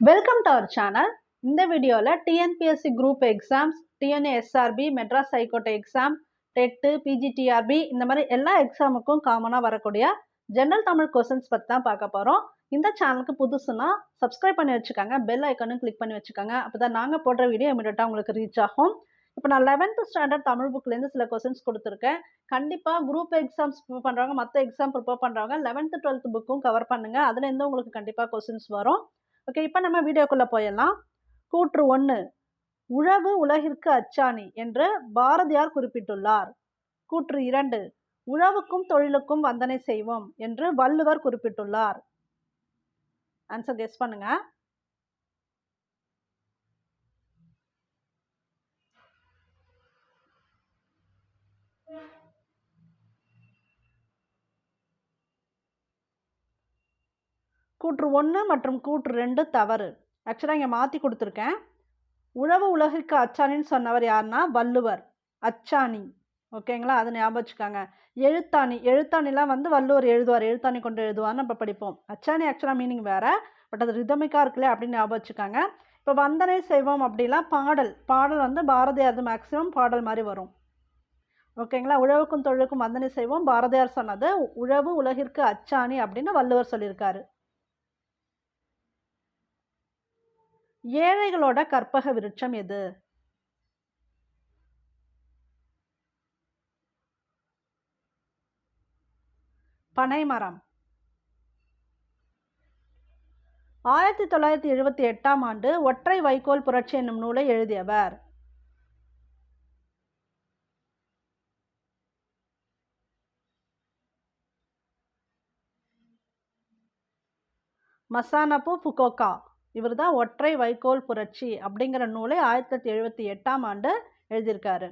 Welcome to our channel இந்த வீடியோவில் TNPSC group exams TNUSRB Madras High Court exam TET PGTRB இந்த மாதிரி எல்லா எக்ஸாமுக்கும் காமனாக வரக்கூடிய ஜென்ரல் தமிழ் கொஸ்டின்ஸ் பற்றி தான் பார்க்க போகிறோம் இந்த சேனலுக்கு புதுசுனா சப்ஸ்கிரைப் பண்ணி வச்சுக்கோங்க பெல் ஐக்கனும் கிளிக் பண்ணி வச்சுக்கோங்க. அப்போ தான் நாங்கள் போடுற வீடியோ இமீடியட்டாக உங்களுக்கு ரீச் ஆகும். இப்போ நான் லெவன்த்து ஸ்டாண்டர்ட் தமிழ் புக்லேருந்து சில கொஸ்டின்ஸ் கொடுத்துருக்கேன். கண்டிப்பாக குரூப் எக்ஸாம்ஸ் ப்ரிப்பேர் பண்ணுறவங்க மற்ற எக்ஸாம் ப்ரிப்பேர் பண்ணுறவங்க லெவன்த்து டுவெல்த்து புக்கும் கவர் பண்ணுங்கள் அதுலேருந்து உங்களுக்கு கண்டிப்பாக கொஸ்டின்ஸ் வரும். ஓகே இப்போ நம்ம வீடியோக்குள்ளே போயிடலாம். கூற்று ஒன்று உழவு உலகிற்கு அச்சாணி என்று பாரதியார் குறிப்பிட்டுள்ளார். கூற்று இரண்டு. உழவுக்கும் தொழிலுக்கும் வந்தனை செய்வோம் என்று வள்ளுவர் குறிப்பிட்டுள்ளார். ஆன்சர் கெஸ் பண்ணுங்கள் கூற்று ஒன்று மற்றும் கூற்று ரெண்டு தவறு. ஆக்சுவலாக இங்கே மாற்றி கொடுத்துருக்கேன். உழவு உலகிற்கு அச்சாணின்னு சொன்னவர் யாருன்னா வள்ளுவர். அச்சாணி. ஓகேங்களா அதை ஞாபகம் வச்சுக்காங்க. எழுத்தாணி. எழுத்தாணிலாம் வந்து வள்ளுவர் எழுதுவார். எழுத்தாணி கொண்டு எழுதுவார்னு நம்ம படிப்போம். அச்சாணி ஆக்சுவலாக மீனிங் வேறு பட் அது ரிதமிக்காக இருக்குல்ல அப்படின்னு ஞாபகம் வச்சுக்காங்க. இப்போ வந்தனை செய்வோம் அப்படிலாம் பாடல். பாடல் வந்து பாரதியார் மேக்ஸிமம் பாடல் மாதிரி வரும். ஓகேங்களா உழவுக்கும் தொழிலுக்கும் வந்தனை செய்வோம். பாரதியார் சொன்னது உழவு உலகிற்கு அச்சாணி அப்படின்னு வள்ளுவர் சொல்லியிருக்காரு. ஏழைகளோட கற்பக விருட்சம் எது? பனைமரம். ஆயிரத்தி தொள்ளாயிரத்தி எழுபத்தி எட்டாம் ஆண்டு ஒற்றை வைக்கோல் புரட்சி என்னும் நூலை எழுதியவர். Masanobu Fukuoka. இவர் தான் ஒற்றை வைக்கோல் புரட்சி அப்படிங்கிற நூலை ஆயிரத்தி தொள்ளாயிரத்தி எழுபத்தி எட்டாம் ஆண்டு எழுதியிருக்காரு.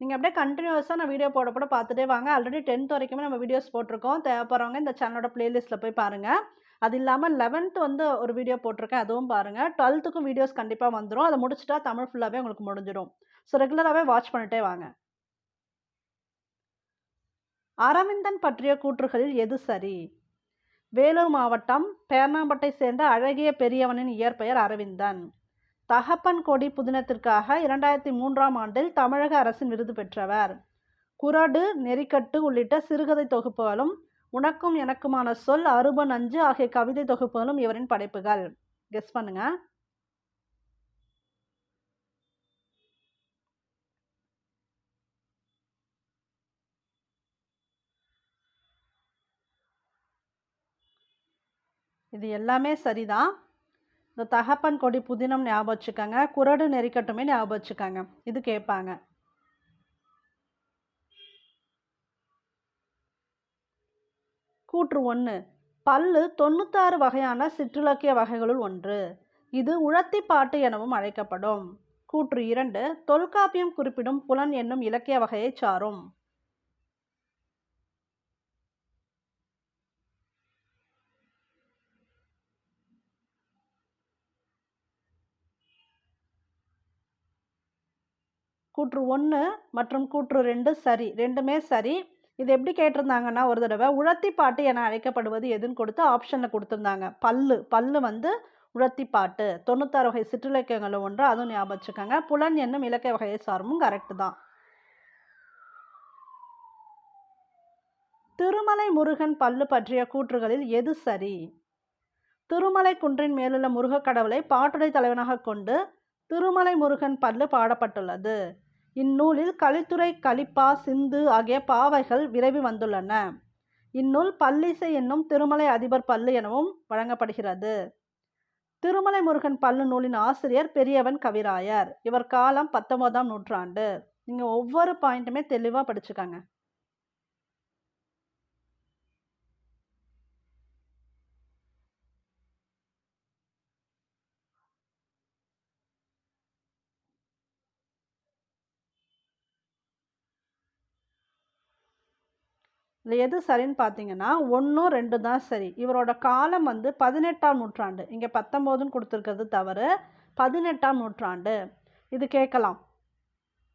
நீங்கள் அப்படியே கண்டினியூஸாக நான் வீடியோ போட போட பார்த்துட்டே வாங்க. ஆல்ரெடி டென்த் வரைக்குமே நம்ம வீடியோஸ் போட்டிருக்கோம். தேவைப்படுறவங்க இந்த சேனலோட ப்ளேலிஸ்ட்டில் போய் பாருங்கள் அது இல்லாமல் லெவன்த்து வந்து ஒரு வீடியோ போட்டிருக்கேன். அதுவும் பாருங்கள் டுவெல்த்துக்கும் வீடியோஸ் கண்டிப்பாக வந்துடும் அதை முடிச்சுட்டா தமிழ் ஃபுல்லாகவே உங்களுக்கு முடிஞ்சிடும். ஸோ ரெகுலராகவே வாட்ச் பண்ணிட்டே வாங்க. அரவிந்தன் பற்றிய கூற்றுகளில் எது சரி? வேலூர் மாவட்டம் பேர்ணாம்பட்டை சேர்ந்த அழகிய பெரியவனின் இயற்பெயர் அரவிந்தன். தகப்பன் கொடி புதினத்திற்காக இரண்டாயிரத்தி மூன்றாம் ஆண்டில் தமிழக அரசின் விருது பெற்றவர். குரடு நெறிக்கட்டு உள்ளிட்ட சிறுகதை தொகுப்புகளும் உனக்கும் எனக்குமான சொல் அருபன் நஞ்சு ஆகிய கவிதை தொகுப்புகளும் இவரின் படைப்புகள். கெஸ் பண்ணுங்கள் இது எல்லாமே சரிதான். இந்த தகப்பன் கொடி புதினம் ஞாபகம் வச்சுக்கோங்க. குரடு நெறிக்கட்டுமே ஞாபகம் வச்சுக்கோங்க. இது கேட்பாங்க. கூற்று ஒன்று பல்லு தொண்ணூத்தாறு வகையான சிற்றிலக்கிய வகைகளுள் ஒன்று. இது உழத்தி பாட்டு எனவும் அழைக்கப்படும். கூற்று இரண்டு. தொல்காப்பியம் குறிப்பிடும் புலன் என்னும் இலக்கிய வகையை சாரும். கூற்று ஒன்று மற்றும் கூற்று ரெண்டு சரி. ரெண்டுமே சரி. இது எப்படி கேட்டிருந்தாங்கன்னா ஒரு தடவை உழத்தி பாட்டு என அழைக்கப்படுவது எதுன்னு கொடுத்து ஆப்ஷனில் கொடுத்துருந்தாங்க. பல்லு. பல்லு வந்து உழத்தி பாட்டு. தொண்ணூத்தாறு வகை சிற்றிலக்கியங்களும் ஒன்று. அதுவும் ஞாபகம் வச்சுக்கோங்க. புலன் என்னும் இலக்கிய வகையை சார்பும் கரெக்டு தான். திருமலை முருகன் பல்லு பற்றிய கூற்றுகளில் எது சரி? திருமலை குன்றின் மேலுள்ள முருகக் கடவுளை பாட்டுடை தலைவனாக கொண்டு திருமலை முருகன் பல்லு பாடப்பட்டுள்ளது. இந்நூலில் கலித்துறை கலிப்பா சிந்து ஆகிய பாவைகள் விரைவி வந்துள்ளன. இந்நூல் பல்லிசை என்னும் திருமலை அதிபர் பல்லு எனவும் வழங்கப்படுகிறது. திருமலை முருகன் பல்லு நூலின் ஆசிரியர் பெரியவன் கவிராயர். இவர் காலம் பத்தொன்பதாம் நூற்றாண்டு. நீங்கள் ஒவ்வொரு பாயிண்ட்டுமே தெளிவாக படிச்சுக்கோங்க. இதில் எது சரின்னு பார்த்தீங்கன்னா ஒன்றும் ரெண்டு தான் சரி. இவரோட காலம் வந்து பதினெட்டாம் நூற்றாண்டு. இங்கே பத்தொம்போதுன்னு கொடுத்துருக்கிறது தவறு. பதினெட்டாம் நூற்றாண்டு. இது கேட்கலாம்.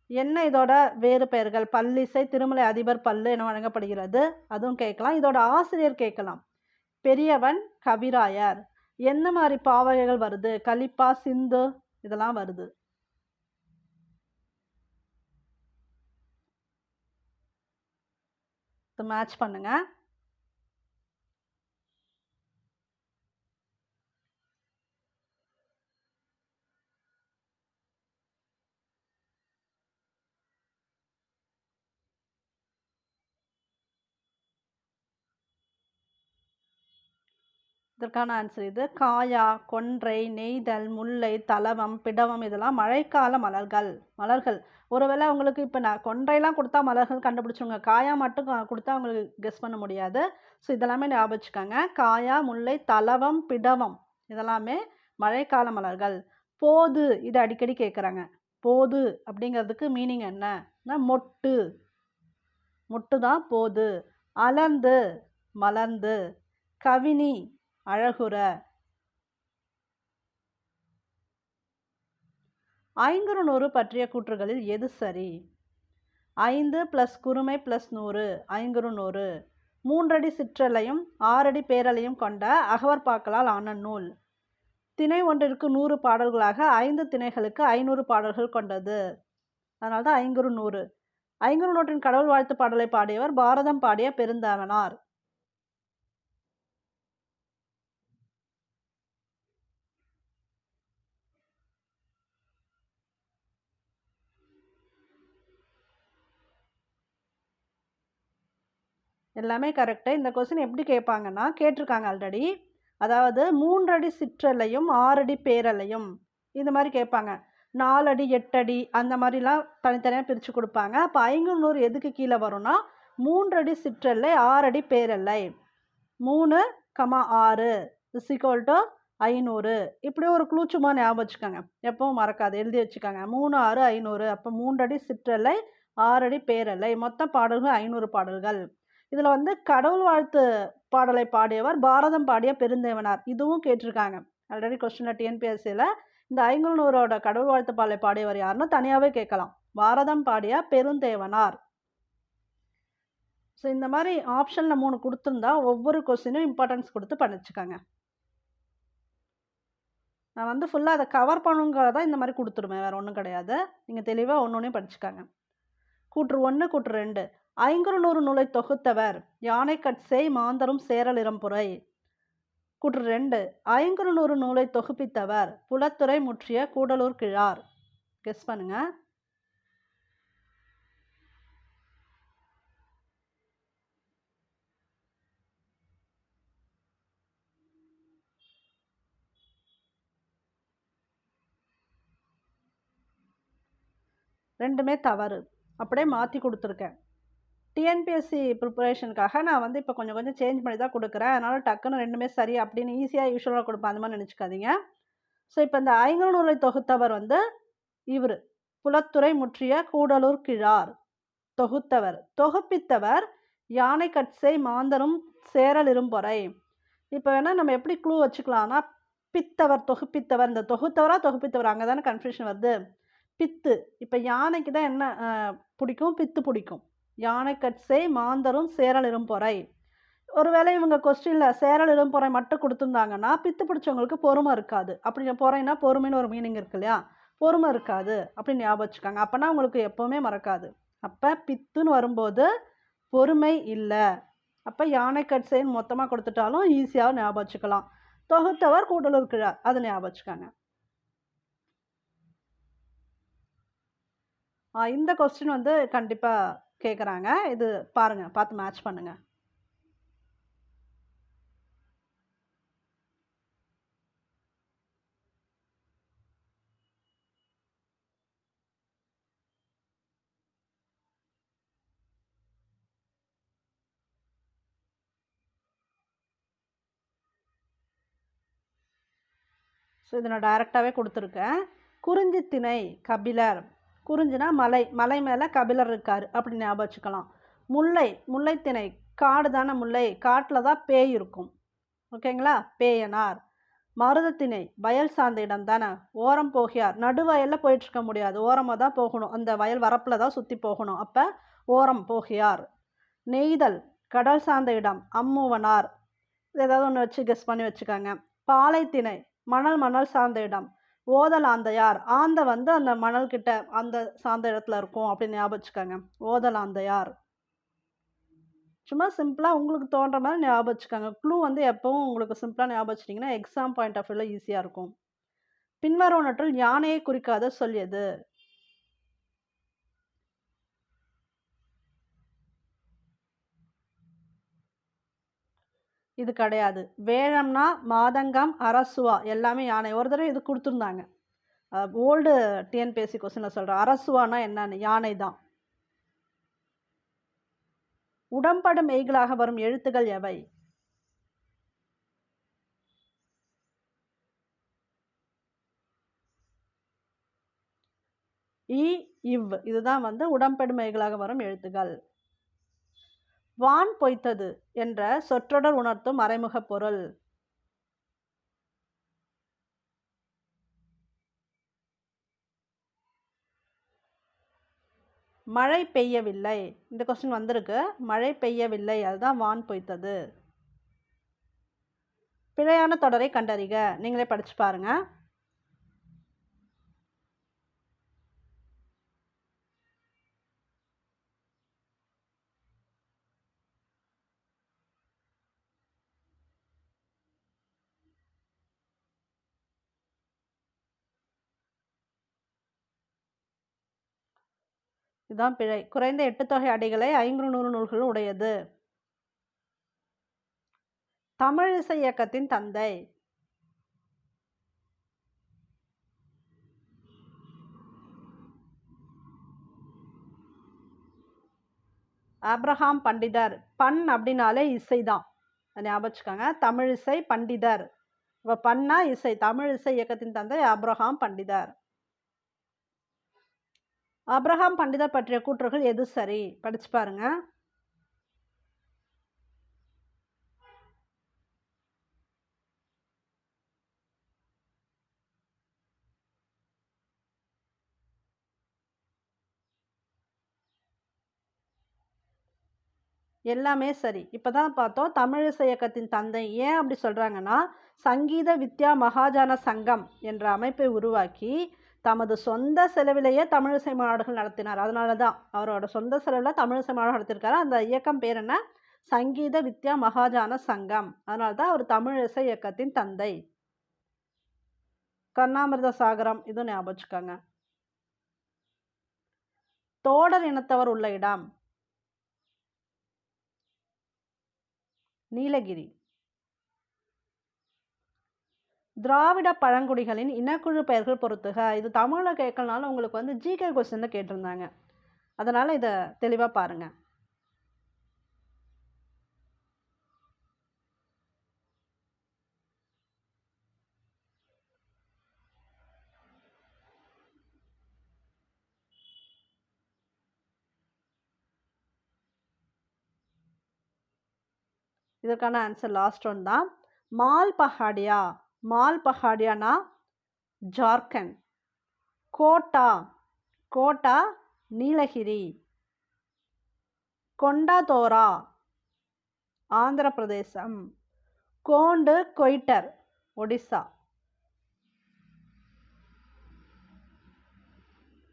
என்ன இதோட வேறு பெயர்கள்? பல்லிசை திருமலை அதிபர் பல்லு என வழங்கப்படுகிறது. அதுவும் கேட்கலாம். இதோட ஆசிரியர் கேட்கலாம். பெரியவன் கவிராயர். என்ன மாதிரி பாவகைகள் வருது? கலிப்பா சிந்து இதெல்லாம் வருது. மேட்ச் பண்ணுங்கள் இதற்கான ஆன்சர் இது. காயா கொன்றை நெய்தல் முல்லை தலவம் பிடவம் இதெல்லாம் மழைக்கால மலர்கள் மலர்கள். ஒருவேளை உங்களுக்கு இப்போ நான் கொன்றையெல்லாம் கொடுத்தா மலர்கள் கண்டுபிடிச்சவங்க காயா மட்டும் கொடுத்தா உங்களுக்கு கெஸ் பண்ண முடியாது. ஸோ இதெல்லாமே ஞாபகம் வச்சுக்கோங்க காயா முல்லை தலவம் பிடவம் இதெல்லாமே மழைக்கால மலர்கள். போது இது அடிக்கடி கேட்குறாங்க போது அப்படிங்கிறதுக்கு மீனிங் என்ன? மொட்டு மொட்டு. தான் போது. அலர்ந்து மலர்ந்து. கவினி அழகுற. ஐங்குறு நூறு பற்றிய கூற்றுகளில் எது சரி? ஐந்து ப்ளஸ் குறுமை ப்ளஸ் நூறு ஐங்குறு நூறு மூன்றடி சிற்றலையும் ஆறடி பேரலையும் கொண்ட அகவற்பாக்களால் ஆன நூல். திணை ஒன்றிற்கு நூறு பாடல்களாக ஐந்து திணைகளுக்கு ஐநூறு பாடல்கள் கொண்டது. அதனால்தான் ஐங்குறு நூறு ஐங்குறு நூற்றின் கடவுள் வாழ்த்து பாடலை பாடியவர் பாரதம் பாடிய பெருந்தேவனார் எல்லாமே கரெக்டு இந்த கொஸ்டின் எப்படி கேட்பாங்கன்னா கேட்டிருக்காங்க ஆல்ரெடி அதாவது மூன்றடி சிற்றலையும் ஆறடி பேரலையும். இந்த மாதிரி கேட்பாங்க. நாலடி எட்டடி அந்த மாதிரிலாம் தனித்தனியாக பிரித்து கொடுப்பாங்க. அப்போ ஐங்குறுநூறு எதுக்கு கீழே வரும்னா மூன்றடி சிற்றலை ஆறடி பேரலை. மூணு கமா ஆறு இஸ் ஈக்குவல் டு ஐநூறு. இப்படி ஒரு க்ளூ சும்மா ஞாபகம் வச்சுக்கோங்க. எப்பவும் மறக்காது. எழுதி வச்சுக்கோங்க. மூணு ஆறு ஐநூறு. அப்போ மூன்றடி சிற்றலை ஆறடி பேரலை. மொத்த பாடல்கள் ஐநூறு பாடல்கள். இதில் வந்து கடவுள் வாழ்த்து பாடலை பாடியவர் பாரதம் பாடிய பெருந்தேவனார். இதுவும் கேட்டிருக்காங்க. ஆல்ரெடி கொஸ்டினில் டிஎன்பிஎஸ்சியில் இந்த ஐங்குநூரோட கடவுள் வாழ்த்து பாடலை பாடியவர் யாருன்னு தனியாகவே கேட்கலாம். பாரதம் பாடிய பெருந்தேவனார். ஸோ இந்த மாதிரி ஆப்ஷனில் மூணு கொடுத்துருந்தா ஒவ்வொரு கொஸ்டினும் இம்பார்ட்டன்ஸ் கொடுத்து படிச்சுக்கோங்க நான் வந்து ஃபுல்லாக அதை கவர் பண்ணுங்கிறதா இந்த மாதிரி கொடுத்துருவேன் வேறு ஒன்றும் கிடையாது. நீங்கள் தெளிவாக ஒன்று ஒன்றையும் படிச்சுக்காங்க. கூற்று ஒன்று கூற்று ரெண்டு. ஐங்குறுநூறு நூலை தொகுத்தவர். யானை கட்சை மாந்தரும் சேரலிரம்புரை குற்று ரெண்டு ஐங்குறுநூறு நூலை தொகுப்பித்தவர். புலத்துறை முற்றிய கூடலூர் கிழார். கெஸ் பண்ணுங்க. ரெண்டுமே தவறு. அப்படியே மாற்றி கொடுத்துருக்கேன். டிஎன்பிஎஸ்சி ப்ரிப்பரேஷனுக்காக நான் வந்து இப்போ கொஞ்சம் கொஞ்சம் சேஞ்ச் பண்ணி தான் கொடுக்குறேன். அதனால் டக்குன்னு ரெண்டுமே சரி அப்படின்னு ஈஸியாக யூஸ்வலாக கொடுப்பேன். அந்த மாதிரி நினச்சிக்காதீங்க. ஸோ இப்போ இந்த ஐங்கநூலை தொகுத்தவர் வந்து இவர். புலத்துறை முற்றிய கூடலூர் கிழார் தொகுத்தவர். தொகுப்பித்தவர் யானை கட்சை மாந்தரும் சேரல் இரும்பொறை. இப்போ வேணால் நம்ம எப்படி க்ளூ வச்சுக்கலாம்னா பித்தவர் தொகுப்பித்தவர். இந்த தொகுத்தவரா தொகுப்பித்தவர்? அங்கே தானே கன்ஃபியூஷன் வருது. பித்து. இப்போ யானைக்கு தான் என்ன பிடிக்கும்? பித்து பிடிக்கும். யானை கட்சை மாந்தரும் சேரலிரும் பொறை. ஒருவேளை இவங்க கொஸ்டினில் சேரல் இரும்பொறை மட்டும் கொடுத்துருந்தாங்கன்னா பித்து பிடிச்சவங்களுக்கு பொறுமை இருக்காது. அப்படி பொறைனா பொறுமைன்னு ஒரு மீனிங் இருக்கு இல்லையா? பொறுமை இருக்காது அப்படின்னு ஞாபகம் வச்சுக்காங்க. அப்போனா உங்களுக்கு எப்போவுமே மறக்காது. அப்போ பித்துன்னு வரும்போது பொறுமை இல்லை. அப்போ யானை கட்சைன்னு மொத்தமாக கொடுத்துட்டாலும் ஈஸியாக ஞாபகம் வச்சுக்கலாம். தொகுத்தவர் கூடலூர் கிழார் அது ஞாபகம் வச்சுக்காங்க. ஆ, இந்த கொஸ்டின் வந்து கண்டிப்பாக கேட்குறாங்க இது பாருங்க பார்த்து மேட்ச் பண்ணுங்க. ஸோ இதை நான் டைரெக்டாகவே கொடுத்துருக்கேன். குறிஞ்சி திணை கபிலர் குறிஞ்சினா மலை மலை மேலே கபிலர் இருக்கார் அப்படி ஞாபகம் வச்சுக்கலாம். முல்லை முல்லைத்திணை காடு தானே முல்லை காட்டில் தான் பேய் இருக்கும். ஓகேங்களா பேயனார். மருதத்திணை வயல் சார்ந்த இடம் தானே? ஓரம் போகியார். நடுவயலில் போயிட்டுருக்க முடியாது. ஓரமாக தான் போகணும். அந்த வயல் வரப்பில் தான் சுற்றி போகணும். அப்போ ஓரம் போகியார். நெய்தல் கடல் சார்ந்த இடம் அம்மூவனார். ஏதாவது ஒன்று வச்சு கெஸ் பண்ணி வச்சுக்கோங்க. பாலைத்திணை மணல் மணல் சார்ந்த இடம். ஓதல் ஆந்தையார். ஆந்தை வந்து அந்த மணல் கிட்ட அந்த சார்ந்த இடத்துல இருக்கும் அப்படின்னு ஞாபகம் வச்சுக்கோங்க ஓதல் ஆந்தையார். சும்மா சிம்பிளாக உங்களுக்கு தோன்ற மாதிரி ஞாபகம் வச்சுக்கோங்க க்ளூ வந்து எப்போவும் உங்களுக்கு சிம்பிளாக ஞாபகம் வச்சிட்டிங்கன்னா எக்ஸாம் பாயிண்ட் ஆஃப் வியூவில் ஈஸியாக இருக்கும். பின்வருவனற்றுள் யானையை குறிக்காத சொல்லியது இது கிடையாது. வேழம்னா மாதங்கம் அரசுவா எல்லாமே யானை. ஒரு தடவை இது கொடுத்துருந்தாங்க. ஓல்டு டிஎன்பிஎஸ்சி கொஸ்டினில் சொல்கிறேன் அரசுவானா என்னன்னு? யானை தான். உடம்படும் மெய்களாக வரும் எழுத்துகள் எவை? இ இவ். இதுதான் வந்து உடம்பெடுமைகளாக வரும் எழுத்துகள் வான் பொய்த்தது என்ற சொற்றொடர் உணர்த்தும் மறைமுக பொருள். மழை பெய்யவில்லை. இந்த கொஸ்டின் வந்திருக்கு. மழை பெய்யவில்லை. அதுதான் வான் பொய்த்தது. பிழையான தொடரை கண்டறிக. நீங்களே படித்து பாருங்கள் இதுதான் பிழை. குறைந்த எட்டு தொகை அடிகளை ஐங்குறு நூறு நூல்கள் உடையது. தமிழிசை இயக்கத்தின் தந்தை. ஆப்ரஹாம் பண்டிதர். பண் அப்படின்னாலே இசை தான் ஞாபகம் வச்சுக்கோங்க. தமிழிசை பண்டிதர். இப்போ பண்ணா இசை தமிழிசை இயக்கத்தின் தந்தை ஆப்ரஹாம் பண்டிதர். அப்ரஹாம் பண்டிதர் பற்றிய கூற்றுகள் எது சரி? படிச்சு பாருங்க. எல்லாமே சரி. இப்போ தான் பார்த்தோம் தமிழிசை இயக்கத்தின் தந்தை ஏன் அப்படி சொல்கிறாங்கன்னா சங்கீத வித்யா மகாஜன சங்கம் என்ற அமைப்பை உருவாக்கி தமது சொந்த செலவிலேயே தமிழிசை மாநாடுகள் நடத்தினார். அதனால தான் அவரோட சொந்த செலவில் தமிழிசை மாநாடு நடத்திருக்காரு. அந்த இயக்கம் பேர் என்ன? சங்கீத வித்யா மகாஜான சங்கம். அதனால தான் அவர் தமிழிசை இயக்கத்தின் தந்தை. கர்ணாமிர்த சாகரம் இது ஞாபகம் வச்சுக்கோங்க. தோடர் இனத்தவர் உள்ள இடம். நீலகிரி. திராவிட பழங்குடிகளின் இனக்குழு பெயர்கள் பொறுத்துக. இது தமிழில் கேட்கலனாலும் உங்களுக்கு வந்து ஜிகே கொஸ்டின் கேட்டிருந்தாங்க. அதனால் இதை தெளிவாக பாருங்கள் இதற்கான ஆன்சர் லாஸ்ட் ஒன் தான். மால் பஹாடியா. மால் பஹாடியானா? ஜார்க்கண்ட். கோட்டா. கோட்டா நீலகிரி. கொண்டாதோரா. ஆந்திர பிரதேசம் கோண்டு கொய்டர் ஒடிசா.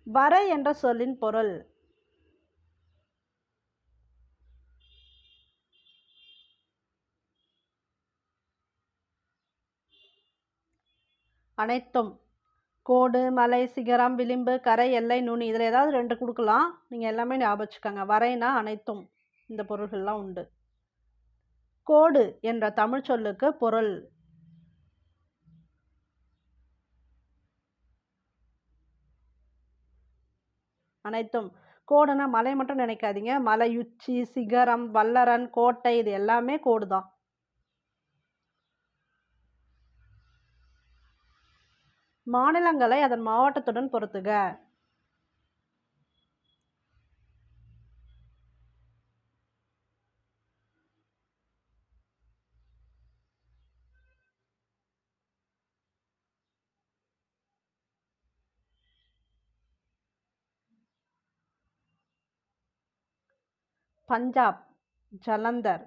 வரை என்ற சொல்லின் பொருள் அனைத்தும். கோடு மலை சிகரம் விளிம்பு கரை எல்லை நுனி இதில் ஏதாவது ரெண்டு கொடுக்கலாம். நீங்கள் எல்லாமே ஞாபகம் வச்சுக்கோங்க. வரைனா அனைத்தும் இந்த பொருள்கள்லாம் உண்டு. கோடு என்ற தமிழ் சொல்லுக்கு பொருள். அனைத்தும். கோடுனா மலை மட்டும் நினைக்காதீங்க. மலை உச்சி சிகரம் வல்லரன் கோட்டை இது எல்லாமே கோடு தான் மாநிலங்களை அதன் மாவட்டத்துடன் பொருத்துக பஞ்சாப் ஜலந்தர்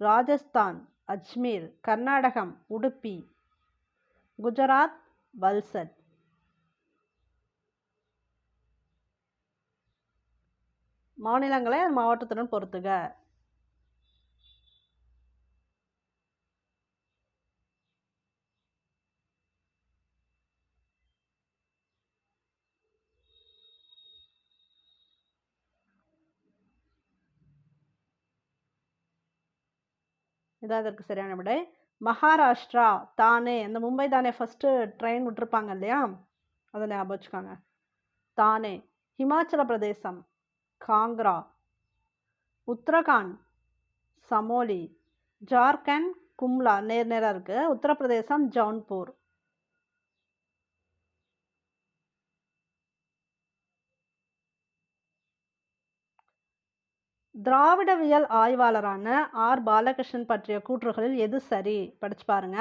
ராஜஸ்தான் அஜ்மீர் கர்நாடகம் உடுப்பி குஜராத் வல்சன். மாநிலங்களை மாவட்டத்துடன் பொறுத்துக. இதான் அதற்கு சரியான விடை. மகாராஷ்டிரா தானே இந்த மும்பை தானே ஃபஸ்ட்டு ட்ரெயின் விட்டுருப்பாங்க இல்லையா? அதை ஞாபகம் வச்சுக்கோங்க. தானே ஹிமாச்சல பிரதேசம் காங்க்ரா உத்தரகாண்ட் சமோலி ஜார்க்கண்ட் கும்லா நேர் நேராக இருக்குது உத்தரப்பிரதேசம் ஜவுன்பூர் திராவிடவியல் ஆய்வாளரான ஆர். பாலகிருஷ்ணன் பற்றிய கூற்றுகளில் எது சரி? படிச்சு பாருங்க.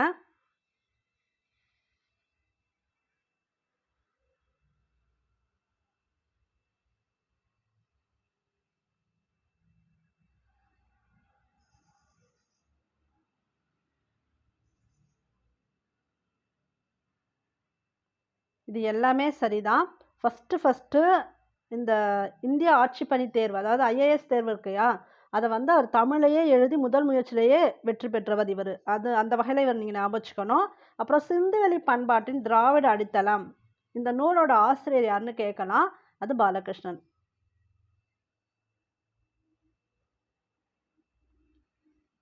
இது எல்லாமே சரிதான். ஃபஸ்ட்டு ஃபஸ்ட்டு இந்த இந்திய பணி தேர்வு அதாவது ஐஏஎஸ் தேர்வு இருக்கையா அதை வந்து அவர் தமிழையே எழுதி முதல் முயற்சியிலேயே வெற்றி பெற்றவர் இவர். அது அந்த வகையில் இவர் நீங்கள் ஞாபகம் அப்புறம் சிந்துவெளி பண்பாட்டின் திராவிட அடித்தளம். இந்த நூலோட ஆசிரியர் யாருன்னு கேட்கலாம். அது பாலகிருஷ்ணன்.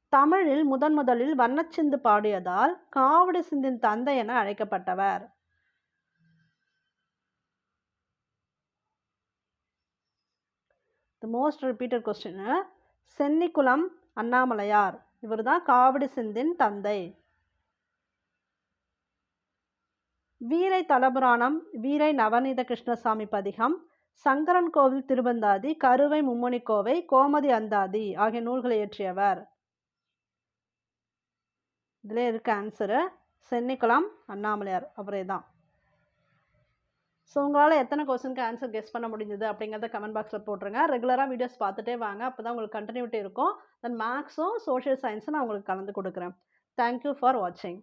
தமிழில் முதன் முதலில் வண்ணச்சிந்து பாடியதால் காவடி சிந்தின் தந்தை என அழைக்கப்பட்டவர். Most repeated question Chennikulam Annamalaiyar இவர் தான் காவடி சிந்தின் தந்தை. வீரை தலபுராணம் வீரை நவநீத கிருஷ்ணசாமி பதிகம் சங்கரன் கோவில் திருவந்தாதி கருவை மும்மணி கோவை கோமதி அந்தாதி ஆகிய நூல்களை இயற்றியவர். இதில் இருக்க ஆன்சரு சென்னிக்குளம் அண்ணாமலையார் அவரே தான். ஸோ உங்களால் எத்தனை கொஸ்டினுக்கு ஆன்சர் கெஸ் பண்ண முடிஞ்சது அப்படிங்கிறத கமெண்ட் பாக்ஸில் போட்டுருங்க. ரெகுலராக வீடியோஸ் பார்த்துட்டே வாங்க. அப்போ தான் உங்களுக்கு கண்டினியூட்டி இருக்கும். தென் மேக்ஸும் சோஷியல் சயின்ஸும் நான் உங்களுக்கு கலந்து கொடுக்குறேன். தேங்க்யூ ஃபார் வாட்சிங்